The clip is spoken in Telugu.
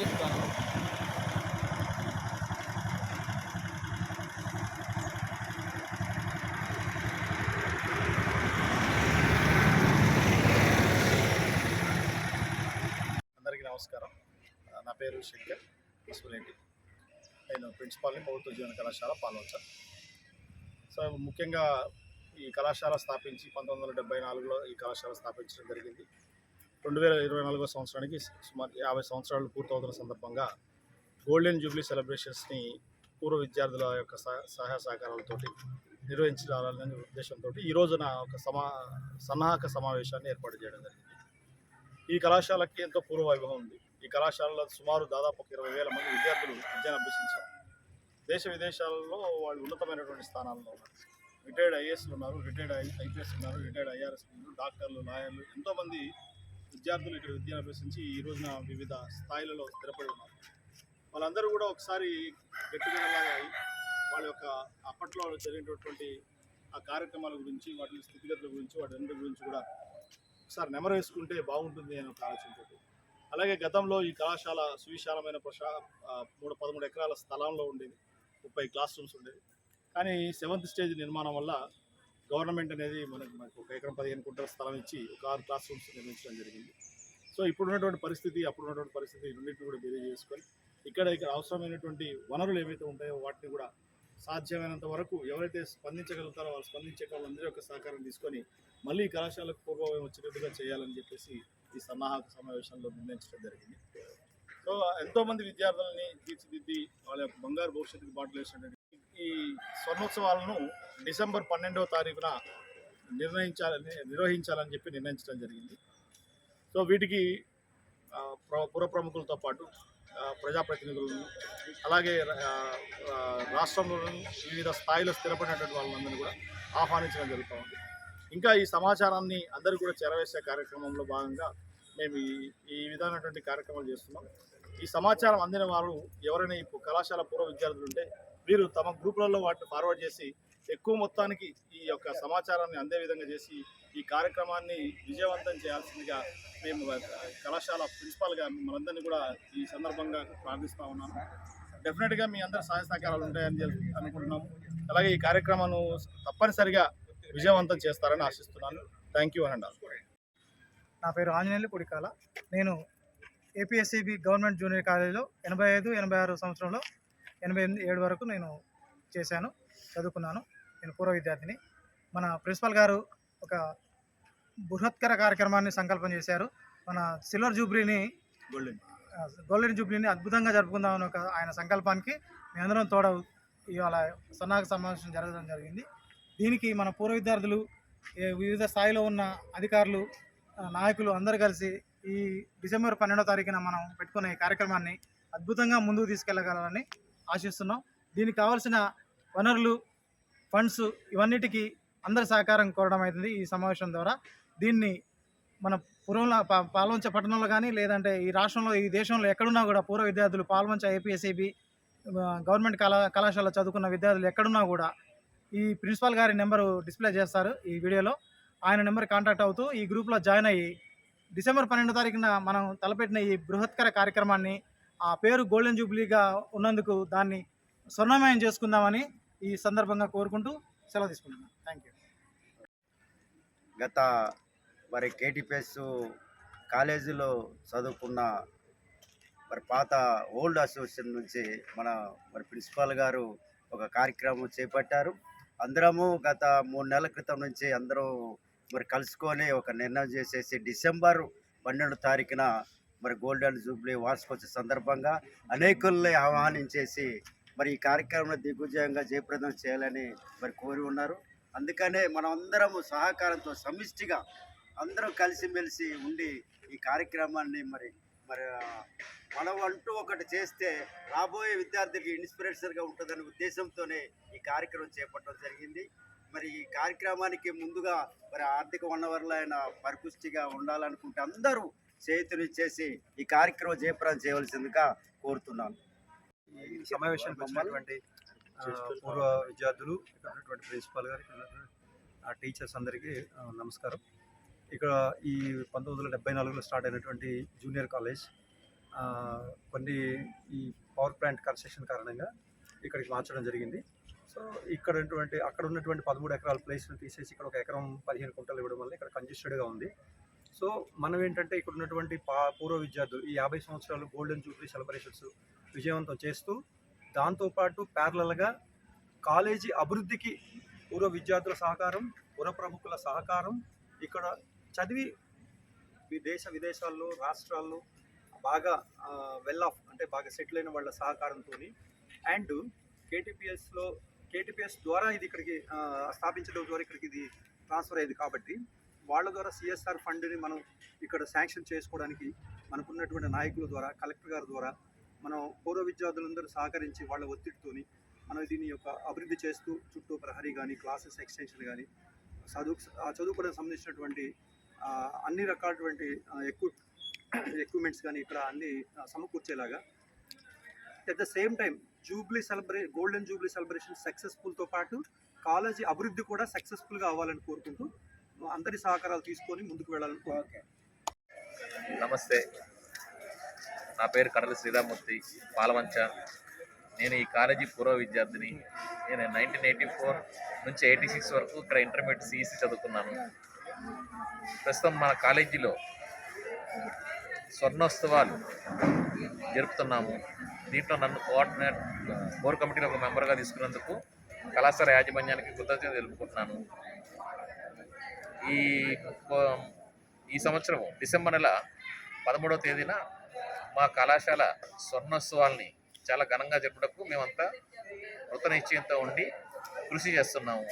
చెప్తాను అందరికీ నమస్కారం. నా పేరు శంకర్ విశ్వరెడ్డి నేను ప్రిన్సిపాల్ని ప్రభుత్వ జీవన కళాశాల పాల్వంచ. సో ముఖ్యంగా ఈ కళాశాల స్థాపించి పంతొమ్మిది వందల నాలుగులో ఈ కళాశాల స్థాపించడం జరిగింది. రెండు వేల ఇరవై నాలుగో సంవత్సరానికి సుమారు యాభై సంవత్సరాలు పూర్తవుతున్న సందర్భంగా గోల్డెన్ జూబ్లీ సెలబ్రేషన్స్ని పూర్వ విద్యార్థుల యొక్క సహ సహాయ సహకారాలతోటి నిర్వహించాలనే ఉద్దేశంతో ఈ రోజున ఒక సమా సన్నాహక సమావేశాన్ని ఏర్పాటు చేయడం జరిగింది. ఈ కళాశాలకి ఎంతో పూర్వ వైభవం ఉంది. ఈ కళాశాలలో సుమారు దాదాపు ఒక ఇరవై వేల మంది విద్యార్థులు విద్యను అభ్యసించారు. దేశ విదేశాలలో వాళ్ళు ఉన్నతమైనటువంటి స్థానాల్లో ఉన్నారు. రిటైర్డ్ ఐఏఎస్లు ఉన్నారు రిటైర్డ్ ఐ ఐపీఎస్ ఉన్నారు రిటైర్డ్ ఐఆర్ఎస్ ఉన్నారు డాక్టర్లు లాయర్లు ఎంతోమంది విద్యార్థులు ఇక్కడ విద్యను అభ్యసించి ఈ రోజున వివిధ స్థాయిలలో స్థిరపడి ఉన్నారు. వాళ్ళందరూ కూడా ఒకసారి గట్టిగా వాళ్ళ యొక్క అప్పట్లో జరిగినటువంటి ఆ కార్యక్రమాల గురించి వాటి స్థితిగతుల గురించి వాటి అన్నిటి గురించి కూడా ఒకసారి నెమరు వేసుకుంటే బాగుంటుంది అని ఒక ఆలోచనతో అలాగే గతంలో ఈ కళాశాల సువిశాలమైన ప్రశా మూడు పదమూడు ఎకరాల స్థలంలో ఉండేది. ముప్పై క్లాస్ రూమ్స్ ఉండేది కానీ సెవెంత్ స్టేజ్ నిర్మాణం వల్ల గవర్నమెంట్ అనేది మనకు మనకు ఒక ఎకరం పదిహేను కుంటల స్థలం ఇచ్చి ఒక ఆరు క్లాస్ రూమ్స్ నిర్మించడం జరిగింది. సో ఇప్పుడున్నటువంటి పరిస్థితి అప్పుడు ఉన్నటువంటి పరిస్థితి రెండింటిని కూడా బేరీ చేసుకొని ఇక్కడ ఇక్కడ అవసరమైనటువంటి వనరులు ఏవైతే ఉంటాయో వాటిని కూడా సాధ్యమైనంత వరకు ఎవరైతే స్పందించగలుగుతారో వాళ్ళు స్పందించే వాళ్ళందరి యొక్క సహకారం తీసుకొని మళ్ళీ కళాశాలకు పూర్వం వచ్చేటట్టుగా చేయాలని చెప్పేసి ఈ సన్నాహక సమావేశంలో నిర్ణయించడం జరిగింది. సో ఎంతోమంది విద్యార్థులని తీర్చిదిద్ది వాళ్ళ యొక్క బంగారు భవిష్యత్తుకి బాటలు వేసినటువంటి ఈ స్వర్ణోత్సవాలను డిసెంబర్ పన్నెండవ తారీఖున నిర్ణయించాలని నిర్వహించాలని చెప్పి నిర్ణయించడం జరిగింది. సో వీటికి ప్ర- పుర ప్రముఖులతో పాటు ప్రజాప్రతినిధులను అలాగే రాష్ట్రంలోని వివిధ స్థాయిలో స్థిరపడినటువంటి వాళ్ళందరినీ కూడా ఆహ్వానించడం జరుగుతూ ఉంది. ఇంకా ఈ సమాచారాన్ని అందరూ కూడా చేరవేసే కార్యక్రమంలో భాగంగా మేము ఈ ఈ విధమైనటువంటి కార్యక్రమాలు చేస్తున్నాం. ఈ సమాచారం అందిన వారు ఎవరైనా ఈ కళాశాల పూర్వ విద్యార్థులు ఉంటే వీరు తమ గ్రూపులలో వాటిని ఫార్వర్డ్ చేసి ఎక్కువ మొత్తానికి ఈ యొక్క సమాచారాన్ని అందే విధంగా చేసి ఈ కార్యక్రమాన్ని విజయవంతం చేయాల్సిందిగా మేము కళాశాల ప్రిన్సిపాల్గా మనందరినీ కూడా ఈ సందర్భంగా ప్రార్థిస్తూ ఉన్నాము డెఫినెట్గా మీ అందరి సహాయ సహకారాలు ఉంటాయని అనుకుంటున్నాము అలాగే ఈ కార్యక్రమాన్ని తప్పనిసరిగా విజయవంతం చేస్తారని ఆశిస్తున్నాను. థ్యాంక్ యూ అండ్ నా పేరు ఆంజనేయులు కుడికాల. నేను ఏపీఎస్సీబీ గవర్నమెంట్ జూనియర్ కాలేజీలో ఎనభై ఐదు ఎనభై ఆరు సంవత్సరంలో ఎనభై ఎనిమిది ఏడు వరకు నేను చేశాను చదువుకున్నాను. నేను పూర్వ విద్యార్థిని. మన ప్రిన్సిపల్ గారు ఒక బృహత్కర కార్యక్రమాన్ని సంకల్పం చేశారు. మన సిల్వర్ జూబ్లీని గోల్డెన్. గోల్డెన్ జూబ్లీని అద్భుతంగా జరుపుకుందామని ఒక ఆయన సంకల్పానికి మేమందరం తోడ ఇవాళ సన్నాహక సమావేశం జరగడం జరిగింది. దీనికి మన పూర్వ విద్యార్థులు వివిధ స్థాయిలో ఉన్న అధికారులు నాయకులు అందరూ కలిసి ఈ డిసెంబర్ పన్నెండో తారీఖున మనం పెట్టుకున్న ఈ కార్యక్రమాన్ని అద్భుతంగా ముందుకు తీసుకెళ్ళగలరని ఆశిస్తున్నాం. దీనికి కావాల్సిన వనరులు ఫండ్స్ ఇవన్నిటికీ అందరి సహకారం కోరడం అవుతుంది ఈ సమావేశం ద్వారా. దీన్ని మన పూర్వంలో పాల్వంచ పట్టణంలో కానీ లేదంటే ఈ రాష్ట్రంలో ఈ దేశంలో ఎక్కడున్నా కూడా పూర్వ విద్యార్థులు పాల్వంచ ఏపీఎస్ఏబి గవర్నమెంట్ కళా కళాశాల చదువుకున్న విద్యార్థులు ఎక్కడున్నా కూడా ఈ ప్రిన్సిపాల్ గారి నెంబరు డిస్ప్లే చేస్తారు ఈ వీడియోలో. ఆయన నెంబర్ కాంటాక్ట్ అవుతూ ఈ గ్రూప్లో జాయిన్ అయ్యి డిసెంబర్ పన్నెండో తారీఖున మనం తలపెట్టిన ఈ బృహత్కర కార్యక్రమాన్ని ఆ పేరు గోల్డెన్ జూబ్లీగా ఉన్నందుకు దాన్ని స్వర్ణమయం చేసుకుందామని ఈ సందర్భంగా కోరుకుంటూ సెలవు తీసుకుంటున్నాను. థ్యాంక్ యూ గత మరి కేటీపీఎస్ కాలేజీలో చదువుకున్న మరి పాత ఓల్డ్ అసోసియేషన్ నుంచి మన మరి ప్రిన్సిపాల్ గారు ఒక కార్యక్రమం చేపట్టారు. అందరము గత మూడు నెలల క్రితం నుంచి అందరూ మరి కలుసుకొని ఒక నిర్ణయం చేసేసి డిసెంబర్ పన్నెండు తారీఖున మరి గోల్డెన్ జూబ్లీ వార్షికోత్సవ సందర్భంగా అనేకుల్ని ఆహ్వానించేసి మరి ఈ కార్యక్రమాన్ని దిగ్విజయంగా జయప్రదం చేయాలని మరి కోరి ఉన్నారు. అందుకనే మనం సహకారంతో సమిష్టిగా అందరం కలిసిమెలిసి ఉండి ఈ కార్యక్రమాన్ని మరి మరి మనం అంటూ ఒకటి చేస్తే రాబోయే విద్యార్థులకి ఇన్స్పిరేషన్గా ఉంటుందనే ఉద్దేశంతోనే ఈ కార్యక్రమం చేపట్టడం జరిగింది. మరి ఈ కార్యక్రమానికి ముందుగా మరి ఆర్థిక వనరులైన పరిపుష్టిగా ఉండాలనుకుంటే అందరూ చేతునిచ్చేసి ఈ కార్యక్రమం జయప్రదం చేయవలసిందిగా కోరుతున్నాను. ఈ సమావేశానికి వచ్చినటువంటి పూర్వ విద్యార్థులు ఇక్కడ ఉన్నటువంటి ప్రిన్సిపాల్ గారు ఇక్కడ ఆ టీచర్స్ అందరికీ నమస్కారం. ఇక్కడ ఈ పంతొమ్మిది వందల డెబ్బై నాలుగులో స్టార్ట్ అయినటువంటి జూనియర్ కాలేజ్ కొన్ని ఈ పవర్ ప్లాంట్ కన్స్ట్రక్షన్ కారణంగా ఇక్కడికి మార్చడం జరిగింది. సో ఇక్కడ ఉన్నటువంటి అక్కడ ఉన్నటువంటి పదమూడు ఎకరాల ప్లేస్ను తీసేసి ఇక్కడ ఒక ఎకరం పదిహేను కుంటలు ఇవ్వడం వల్ల ఇక్కడ కంజెస్టెడ్గా ఉంది. సో మనం ఏంటంటే ఇక్కడ ఉన్నటువంటి పా పూర్వ విద్యార్థులు ఈ యాభై సంవత్సరాలు గోల్డెన్ జూబ్లీ సెలబ్రేషన్స్ విజయవంతం చేస్తూ దాంతోపాటు ప్యారలల్గా కాలేజీ అభివృద్ధికి పూర్వ విద్యార్థుల సహకారం పుర ప్రముఖుల సహకారం ఇక్కడ చదివి ఈ దేశ విదేశాల్లో రాష్ట్రాల్లో బాగా వెల్ ఆఫ్ అంటే బాగా సెటిల్ అయిన వాళ్ళ సహకారంతో అండ్ కేటీపీఎస్లో కేటీపీఎస్ ద్వారా ఇది ఇక్కడికి స్థాపించడం ద్వారా ఇక్కడికి ఇది ట్రాన్స్ఫర్ అయ్యేది కాబట్టి వాళ్ళ ద్వారా సిఎస్ఆర్ ఫండ్ని మనం ఇక్కడ శాంక్షన్ చేసుకోవడానికి మనకున్నటువంటి నాయకుల ద్వారా కలెక్టర్ గారి ద్వారా మనం పూర్వ విద్యార్థులందరూ సహకరించి వాళ్ళ ఒత్తిడితోని మనం దీని యొక్క అభివృద్ధి చేస్తూ చుట్టూ ప్రహరీ కానీ క్లాసెస్ ఎక్స్టెన్షన్ కానీ చదువు ఆ చదువుకోవడానికి సంబంధించినటువంటి అన్ని రకాలటువంటి ఎక్కువ ఎక్విప్మెంట్స్ కానీ ఇక్కడ అన్ని సమకూర్చేలాగా at the same time jubilee సెలబ్రే golden jubilee celebration సక్సెస్ఫుల్తో పాటు కాలేజీ అభివృద్ధి కూడా సక్సెస్ఫుల్గా అవ్వాలని కోరుకుంటూ అందరి సహకారాలు తీసుకొని ముందుకు వెళ్ళాలని నమస్తే. నా పేరు కడల శ్రీరామూర్తి పాలవంచ. నేను ఈ కాలేజీ పూర్వ విద్యార్థిని. నేను నైన్టీన్ ఎయిటీ ఫోర్ నుంచి ఎయిటీ సిక్స్ వరకు ఇక్కడ ఇంటర్మీడియట్ సిఈసి చదువుకున్నాను. ప్రస్తుతం మన కాలేజీలో స్వర్ణోత్సవాలు జరుపుతున్నాము. దీంట్లో నన్ను కోఆర్డినేట్ కోర్ కమిటీలో ఒక మెంబర్గా తీసుకున్నందుకు కళాశాల యాజమాన్యానికి కృతజ్ఞత తెలుపుకుంటున్నాను. ఈ ఈ సంవత్సరం డిసెంబర్ నెల పదమూడవ తేదీన మా కళాశాల స్వర్ణోత్సవాల్ని చాలా ఘనంగా జరుపుటకు మేమంతా కృత నిశ్చయంతో ఉండి కృషి చేస్తున్నాము.